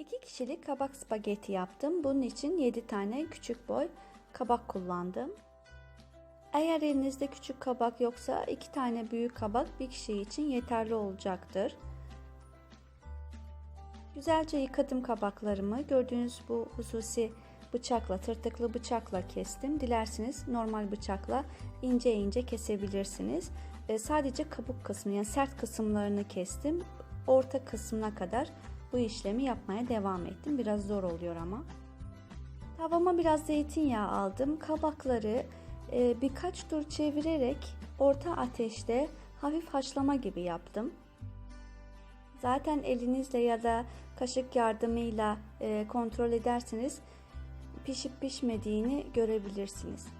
2 kişilik kabak spagetti yaptım. Bunun için 7 tane küçük boy kabak kullandım. Eğer elinizde küçük kabak yoksa 2 tane büyük kabak bir kişi için yeterli olacaktır. Güzelce yıkadım kabaklarımı. Gördüğünüz bu hususi bıçakla, tırtıklı bıçakla kestim. Dilerseniz normal bıçakla ince ince kesebilirsiniz. E, sadece kabuk kısmı yani sert kısımlarını kestim. Orta kısmına kadar bu işlemi yapmaya devam ettim. Biraz zor oluyor ama. Tavama biraz zeytinyağı aldım. Kabakları e, birkaç tur çevirerek orta ateşte hafif haşlama gibi yaptım. Zaten elinizle ya da kaşık yardımıyla e, kontrol ederseniz pişip pişmediğini görebilirsiniz.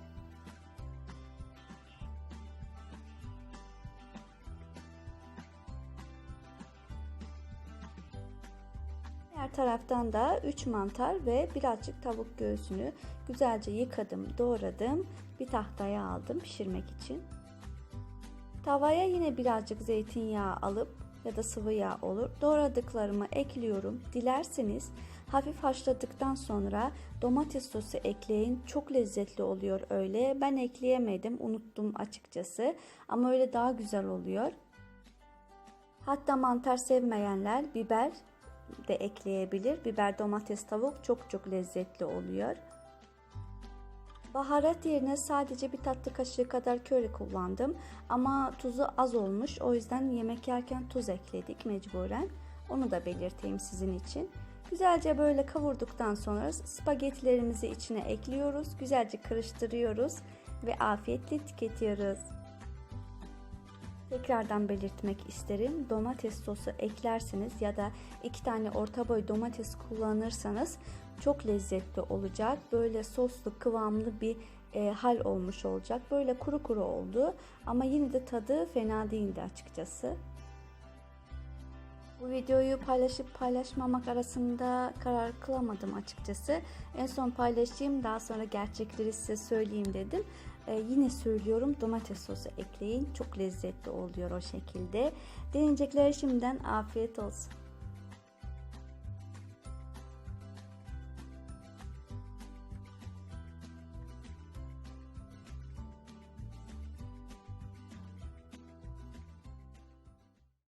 Diğer taraftan da 3 mantar ve birazcık tavuk göğsünü güzelce yıkadım, doğradım. Bir tahtaya aldım pişirmek için. Tavaya yine birazcık zeytinyağı alıp ya da sıvı yağ olur. Doğradıklarımı ekliyorum. Dilerseniz hafif haşladıktan sonra domates sosu ekleyin. Çok lezzetli oluyor öyle. Ben ekleyemedim. Unuttum açıkçası. Ama öyle daha güzel oluyor. Hatta mantar sevmeyenler biber de ekleyebilir. Biber, domates, tavuk çok çok lezzetli oluyor. Baharat yerine sadece bir tatlı kaşığı kadar köri kullandım. Ama tuzu az olmuş. O yüzden yemek yerken tuz ekledik mecburen. Onu da belirteyim sizin için. Güzelce böyle kavurduktan sonra spagettilerimizi içine ekliyoruz. Güzelce karıştırıyoruz ve afiyetle tüketiyoruz. Tekrardan belirtmek isterim. Domates sosu eklerseniz ya da iki tane orta boy domates kullanırsanız çok lezzetli olacak. Böyle soslu kıvamlı bir e, hal olmuş olacak. Böyle kuru kuru oldu ama yine de tadı fena değildi açıkçası. Bu videoyu paylaşıp paylaşmamak arasında karar kılamadım açıkçası. En son paylaşayım daha sonra gerçekleri size söyleyeyim dedim. Ee, yine söylüyorum domates sosu ekleyin. Çok lezzetli oluyor o şekilde. Deneyeceklere şimdiden afiyet olsun.